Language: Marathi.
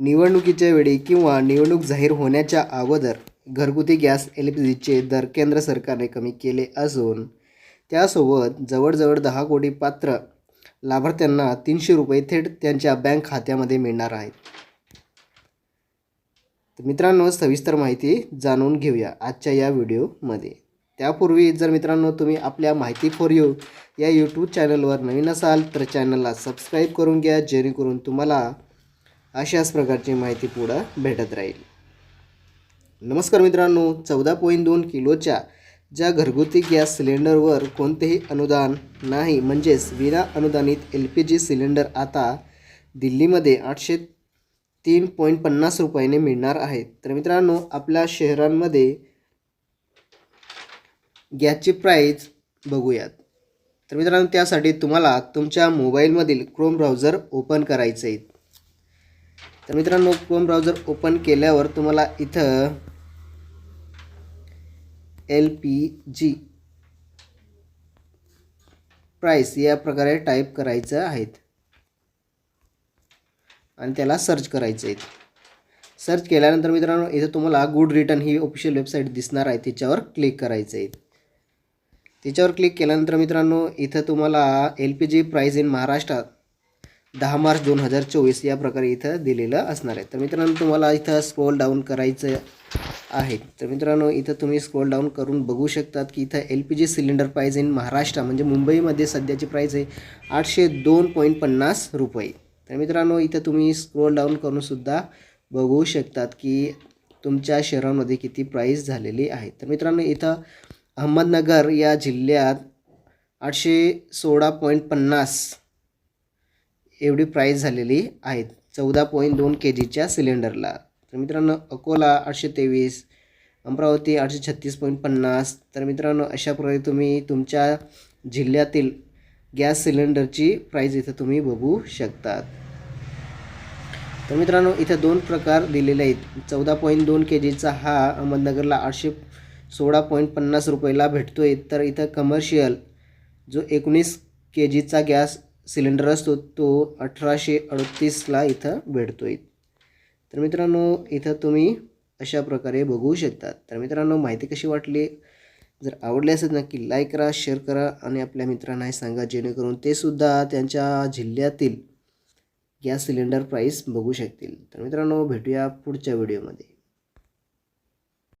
निवडणुकीच्या वेळी किंवा निवडणूक जाहीर होण्याच्या अगोदर घरगुती गॅस एल पी जीचे दर केंद्र सरकारने कमी केले असून त्यासोबत जवळजवळ दहा कोटी पात्र लाभार्थ्यांना तीनशे रुपये थेट त्यांच्या बँक खात्यामध्ये मिळणार आहेत. तर मित्रांनो सविस्तर माहिती जाणून घेऊया आजच्या या व्हिडिओमध्ये. त्यापूर्वी जर मित्रांनो तुम्ही आपल्या माहिती फॉर यू या यूट्यूब चॅनलवर नवीन असाल तर चॅनलला सबस्क्राईब करून घ्या जेणेकरून तुम्हाला अशाच प्रकारची माहिती पुढं भेटत राहील. नमस्कार मित्रांनो चौदा पॉईंट दोन किलोच्या ज्या घरगुती गॅस सिलेंडरवर कोणतेही अनुदान नाही म्हणजेच विना अनुदानित एल पी जी सिलेंडर आता दिल्लीमध्ये आठशे तीन पॉईंट पन्नास रुपयाने मिळणार आहेत तर मित्रांनो आपल्या शहरांमध्ये गॅसची प्राईज बघूयात. तर मित्रांनो त्यासाठी तुम्हाला तुमच्या मोबाईलमधील क्रोम ब्राउझर ओपन करायचं आहे तर मित्रांनो क्रोम ब्राउझर ओपन केल्यावर तुम्हाला इथं एल पी जी प्राईस या प्रकारे टाईप करायचं आहेत. आणि त्याला सर्च करायचं आहे सर्च केल्यानंतर मित्रांनो इथं तुम्हाला गुड रिटर्न ही ऑफिशियल वेबसाईट दिसणार आहे. त्याच्यावर क्लिक करायचं आहे त्याच्यावर क्लिक केल्यानंतर मित्रांनो इथं तुम्हाला L P G price in महाराष्ट्रात दहा मार्च दोन हजार चोवीस या प्रकारे इथं दिलेलं असणार आहे. तर मित्रांनो तुम्हाला इथं स्क्रोल डाऊन करायचं आहे. तर मित्रांनो इथं तुम्ही स्क्रोल डाऊन करून बघू शकतात की इथं L P G cylinder price in Maharashtra म्हणजे मुंबईमध्ये सध्याची प्राईज आहे आठशे दोन पॉईंट पन्नास रुपये. तर मित्रांनो इथं तुम्ही स्क्रोल डाऊन करूनसुद्धा बघू शकतात की तुमच्या शहरामध्ये किती प्राईस झालेली आहे. तर मित्रांनो इथं अहमदनगर या जिल्ह्यात आठशे सोळा पॉईंट पन्नास एवढी प्राईस झालेली आहेत. चौदा पॉईंट दोन के जीच्या सिलेंडरला तर मित्रांनो अकोला आठशे तेवीस अमरावती आठशे छत्तीस पॉईंट पन्नास. तर मित्रांनो अशा प्रकारे तुम्ही तुमच्या जिल्ह्यातील गॅस सिलेंडरची प्राईज इथं तुम्ही बघू शकतात. तर मित्रांनो इथं दोन प्रकार दिलेले आहेत. चौदा पॉईंट दोन के जीचा हा अहमदनगरला आठशे सोळा पॉईंट पन्नास रुपयाला भेटतो आहे तर इथं कमर्शियल जो एकोणीस के जीचा गॅस सिलेंडर असतो तो अठराशे अडतीसला इथं भेटतो आहे तर मित्रांनो इथं तुम्ही अशा प्रकारे बघू शकतात तर मित्रांनो माहिती कशी वाटली? जर आवडली असेल नक्की लाईक करा शेअर करा आणि आपल्या मित्रांनाही सांगा जेणेकरून ते सुद्धा त्यांच्या जिल्ह्यातील गॅस सिलेंडर प्राईस बघू शकतील. तर मित्रांनो भेटूया पुढच्या व्हिडिओमध्ये